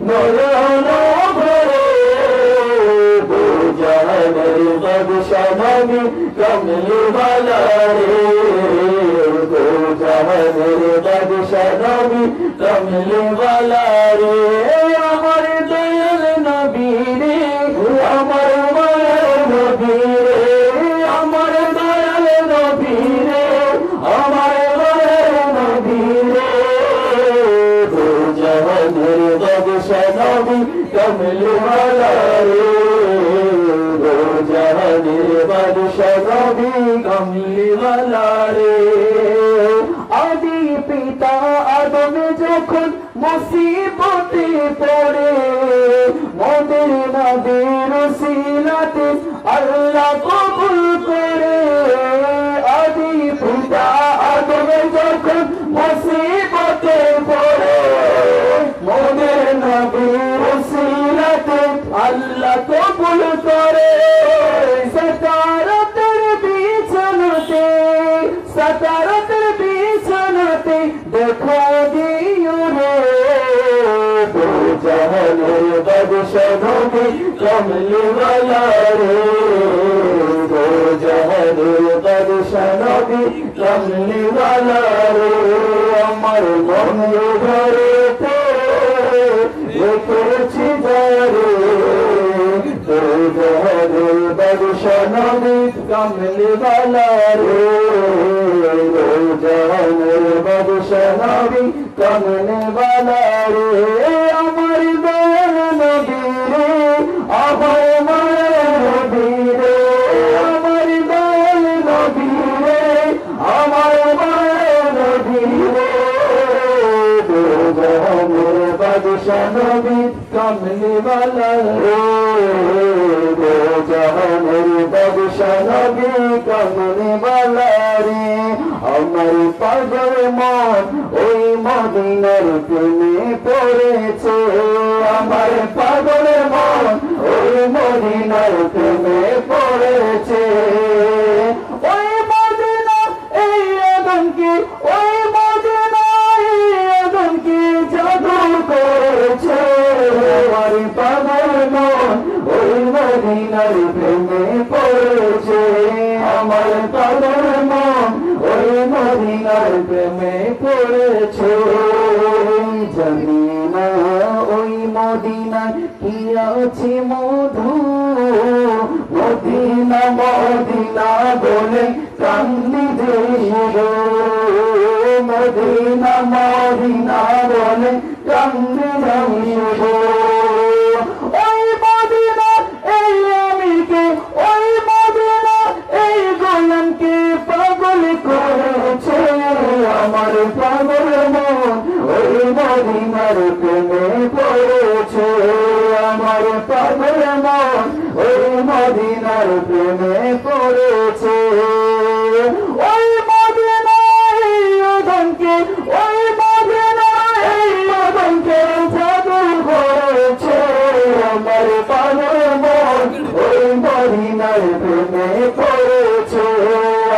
নয়ন ভরে বাদশা নবী কমলি বালা রে জাহানের বাদশা নবী কমলি বালা বাদশা নবী কমলি রে আদি পিতা আদমে যখন মুসিবতে পড়ে মোদের নবীর বাদশা নবী কমলি ওয়ালা রে জাহানের বাদশা নবী কমলি ওয়ালা রে আমার মন ঘরে রেখেছি যারে জাহানের বাদশা নবী কমলি ওয়ালা রে জাহানের বাদশা নবী কমলি ওয়ালা রে জাহানের বাদশা নবী কমলি ওয়ালা রে। আমার পাগল মন ওই মদিনার প্রেমে পড়েছে। আমার পাগল জানি ওই মদিনা কি আছে মধু? মদিনা মদিনা বলে কান্দি দেশ মদিনা মদিনা বলে কান্দি দেশ প্রেমে পড়েছে। ওই মদিনা এই ওই মদিনা এই জাদু করেছে। আমার পাগল মন ওই মদিনার প্রেমে পড়েছে।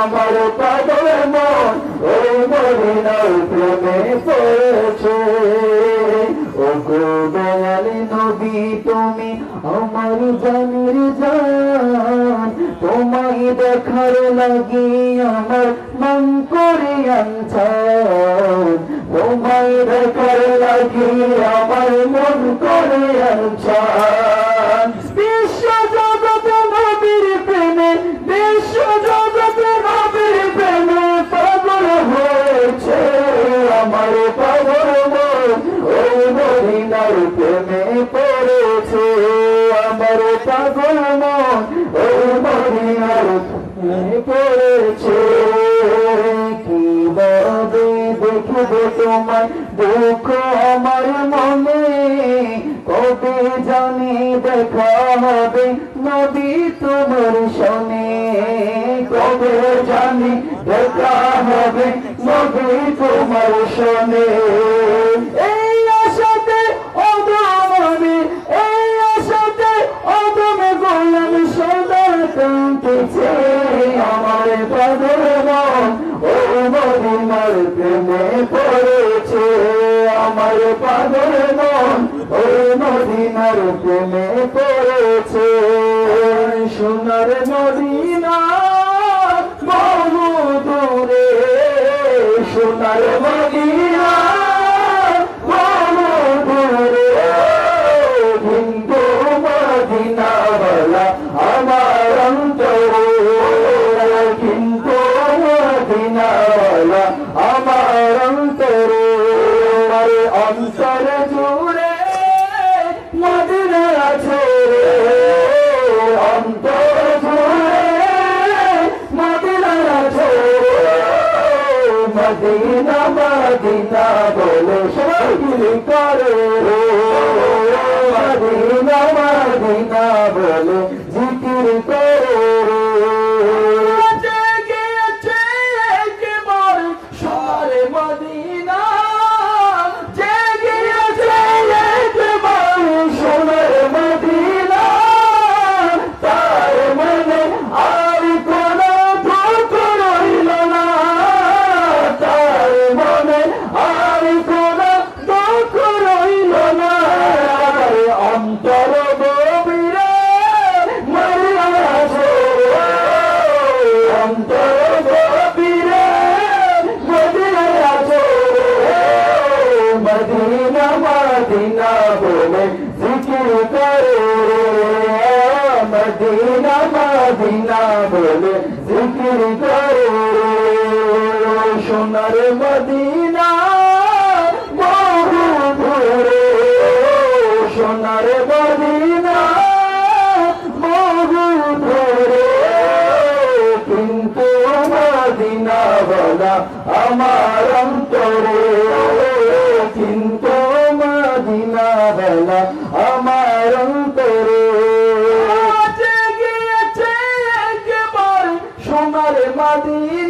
আমার পাগল মন ওই মদিনার প্রেমে পড়েছে। ও গো দয়াল নবী, তুমি আমার জানের জান তোমায় দেখার লাগি আমার মন করে তোমায় দেখার লাগি আমার মন করে আমার পাগল মন। ওই মদিনার প্রেমে পড়েছে আমার পাগল মন। প্রেমে পড়েছে কি ববে দেখবে তোমার দুঃখ আমার মনে। কবে জানি দেখা হবে নদী তোমার শোনে কবে জানি দেখা হবে নদী তোমার শোনে সোনার মদিনা হিন্দু মদিনা বলা আমার অন্তর। হিন্দু মদিনা বলা আমার অন্তর। অন্তর জো মদিনা মদিনা বলে সবাই করে। মদিনা বলে জিকির করো সোনার মদিনা, বহু ভোরে সোনার মদিনা, বহু ভোরে কিন্তু মদিনা বলা আমার অন্তরে। কিন্তু মদিনা বলা আমার Padre.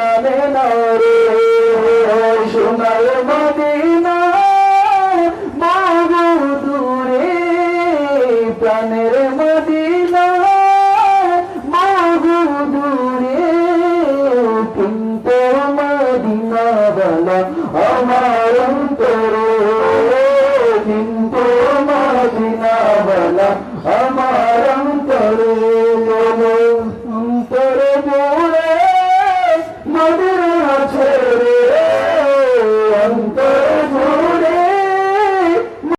মানে না রে সোনার মদিনা। বহু দূরে, প্রাণের মদিনা। বহু দূরে, কিন্তু মদিনা বলা, আমার তো